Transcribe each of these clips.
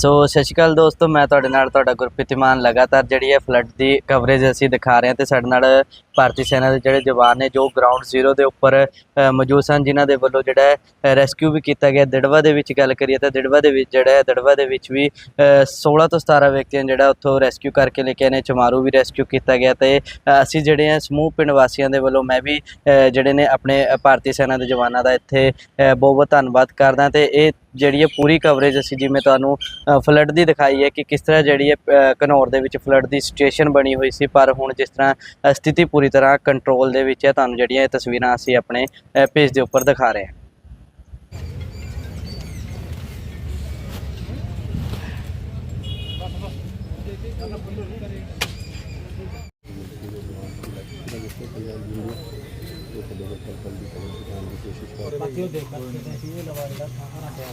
ਸੋ ਸਤਿ ਸ਼੍ਰੀ ਅਕਾਲ ਦੋਸਤੋ, ਮੈਂ ਤੁਹਾਡੇ ਨਾਲ ਤੁਹਾਡਾ ਗੁਰਪ੍ਰੀਤ ਮਾਨ ਲਗਾਤਾਰ ਜਿਹੜੀ ਹੈ ਫਲੱਡ ਦੀ ਕਵਰੇਜ ਅਸੀਂ ਦਿਖਾ ਰਹੇ ਹਾਂ ਤੇ ਸਾਡੇ ਨਾਲ ਭਾਰਤੀ ਸੈਨਾ ਦੇ ਜਿਹੜੇ ਜਵਾਨ ਨੇ ਜੋ ਗਰਾਊਂਡ ਜ਼ੀਰੋ ਦੇ ਉੱਪਰ ਮੌਜੂਦ ਸਨ ਜਿਨ੍ਹਾਂ ਦੇ ਵੱਲੋਂ ਜਿਹੜਾ ਰੈਸਕਿਊ ਵੀ ਕੀਤਾ ਗਿਆ। ਦਿੜਵਾ ਦੇ ਵਿੱਚ ਗੱਲ ਕਰੀਏ ਤਾਂ ਦਿੜਵਾ ਦੇ ਵਿੱਚ ਜਿਹੜਾ ਹੈ ਦਿੜਵਾ ਦੇ ਵਿੱਚ ਵੀ ਅ, 16 ਤੋਂ 17 ਵਿਅਕਤੀਆਂ ਜਿਹੜਾ ਉੱਥੋਂ ਰੈਸਕਿਊ ਕਰਕੇ ਲੈ ਕੇ ਆਏ ਨੇ। ਚਮਾਰੂ ਵੀ ਰੈਸਕਿਊ ਕੀਤਾ ਗਿਆ ਤੇ ਅਸੀਂ ਜਿਹੜੇ ਆ ਸਮੂਹ ਪਿੰਡ ਵਾਸੀਆਂ ਦੇ ਵੱਲੋਂ ਮੈਂ ਵੀ ਜਿਹੜੇ ਨੇ ਆਪਣੇ ਭਾਰਤੀ ਸੈਨਾ ਦੇ ਜਵਾਨਾਂ ਦਾ ਇੱਥੇ ਬਹੁਤ ਬਹੁਤ ਧੰਨਵਾਦ ਕਰਦਾ ਤੇ ਇਹ ਜਿਹੜੀ ਹੈ ਪੂਰੀ ਕਵਰੇਜ ਅਸੀਂ ਜਿਵੇਂ ਤੁਹਾਨੂੰ ਫਲੱਡ ਦੀ ਦਿਖਾਈ ਹੈ ਕਿ ਕਿਸ ਤਰ੍ਹਾਂ ਜਿਹੜੀ ਹੈ ਅ, ਘਨੌਰ ਦੇ ਵਿੱਚ ਫਲੱਡ ਦੀ ਸਿਚੁਏਸ਼ਨ ਬਣੀ ਹੋਈ ਸੀ। ਪਰ ਹੁਣ ਜਿਸ ਤਰ੍ਹਾਂ ਸਥਿਤੀ ਪੂਰੀ ਤਰ੍ਹਾਂ ਕੰਟਰੋਲ ਦੇ ਵਿੱਚ ਹੈ। ਤੁਹਾਨੂੰ ਜਿਹੜੀਆਂ ਇਹ ਤਸਵੀਰਾਂ ਅਸੀਂ ਆਪਣੇ ਪੇਜ ਦੇ ਉੱਪਰ ਦਿਖਾ ਰਹੇ ਹਾਂ।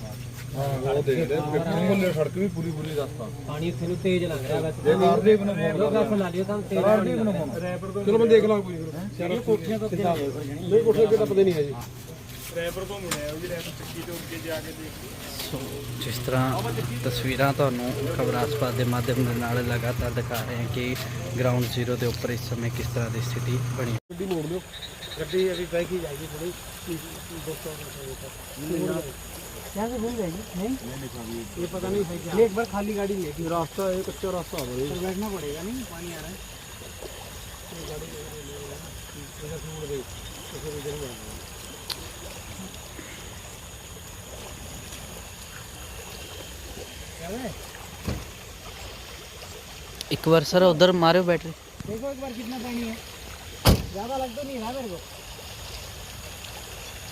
ਉਹ ਦੇਖਦੇ ਮੁੱਲੇ ਸੜਕ ਵੀ ਪੂਰੀ ਪੂਰੀ ਰਸਤਾ। ਪਾਣੀ ਉੱਥੇ ਨੂੰ ਤੇਜ਼ ਲੱਗ ਰਿਹਾ ਵੈਸੇ ਜੇ ਕਾਰਦੀਪ ਨੂੰ ਫੋਨ ਲੋਕਾਂ ਸੁਣਾ ਲਿਓ ਤਾਂ ਤੇਜ਼ ਕਾਰਦੀਪ ਨੂੰ ਫੋਨ ਚਲੋ ਮੈਂ ਦੇਖ ਲਾਂ ਕੋਈ ਚਲੋ ਕੋਠੀਆਂ ਤੋਂ ਨਹੀਂ ਕੋਠੀਆਂ ਕਿਹਦਾ ਪਤਾ ਨਹੀਂ ਹੈ ਜੀ। ਸੋ ਜਿਸ ਤਰ੍ਹਾਂ ਤਸਵੀਰਾਂ ਤੁਹਾਨੂੰ ਖਬਰਾਸਪਾਤ ਦੇ ਮਾਧਿਅਮ ਦੇ ਨਾਲ ਲਗਾਤਾਰ ਦਿਖਾ ਰਹੇ ਹਾਂ ਕਿ ਗਰਾਊਂਡ ਜ਼ੀਰੋ ਦੇ ਉੱਪਰ ਇਸ ਸਮੇਂ ਕਿਸ ਤਰ੍ਹਾਂ ਦੀ ਸਥਿਤੀ ਬਣੀ। ਗੱਡੀ ਮੋੜ ਦਿਓ। ਗੱਡੀ ਅਭੀ ਬੈਕ ਹੀ ਜਾਏਗੀ ਥੋੜੀ 200 यहाँ से घूम जाएगी? नहीं? ये पता नहीं है क्या। एक बार खाली गाड़ी लेगी रास्ता है कच्चा रास्ता बैठना पड़ेगा नहीं? पानी आ रहा है। एक बार सर उधर मारे बैटरी। देखो एक बार कितना पानी है। ज़्यादा लग तो नहीं है ना मेरे को।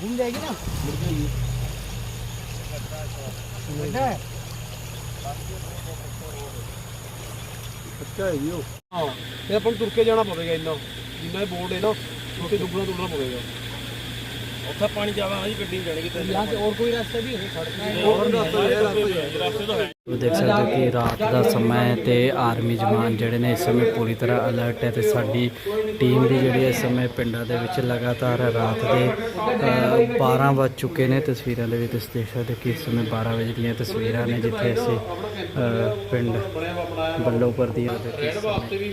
घूम जाएगी ना? ਕੱਚਾ ਹੈ ਜੀ ਉਹ ਹਾਂ ਇਹ ਆਪਾਂ ਨੂੰ ਤੁਰ ਕੇ ਜਾਣਾ ਪਵੇਗਾ ਇੰਨਾ ਜਿੰਨਾ ਇਹ ਬੋਰਡ ਹੈ ਨਾ ਉੱਥੇ ਦੁੱਗਣਾ ਤੁਰਨਾ ਪਵੇਗਾ ਉੱਥੇ ਪਾਣੀ ਜਾਵਾ ਹਾਂ ਜੀ ਗੱਡੀ ਜਾਣੀ यहाँ से और कोई रास्ता भी है सड़क ਹੋਰ ਰਸਤਾ ਇਹ ਰਸਤੇ ਤੋਂ ਤੁਸੀਂ ਦੇਖ ਸਕਦੇ ਹੋ ਕਿ ਰਾਤ ਦਾ ਸਮਾਂ ਹੈ ਤੇ ਆਰਮੀ ਜਵਾਨ ਜਿਹੜੇ ਨੇ ਇਸ ਸਮੇਂ ਪੂਰੀ ਤਰ੍ਹਾਂ ਅਲਰਟ ਹੈ ਤੇ ਸਾਡੀ ਟੀਮ ਵੀ ਜਿਹੜੀ ਇਸ ਸਮੇਂ ਪਿੰਡਾਂ ਦੇ ਵਿੱਚ ਲਗਾਤਾਰ ਰਾਤ ਦੇ 12 ਵਜ ਚੁੱਕੇ ਨੇ ਤਸਵੀਰਾਂ ਦੇ ਵਿੱਚ। ਤੁਸੀਂ ਦੇਖ ਸਕਦੇ ਹੋ ਕਿ ਇਸ ਸਮੇਂ 12 ਵਜੇ ਦੀਆਂ ਤਸਵੀਰਾਂ ਨੇ ਜਿੱਥੇ ਅਸੀਂ ਪਿੰਡ ਬੱਲੋਪਰ ਦੀ ਰਾਤ ਦੇ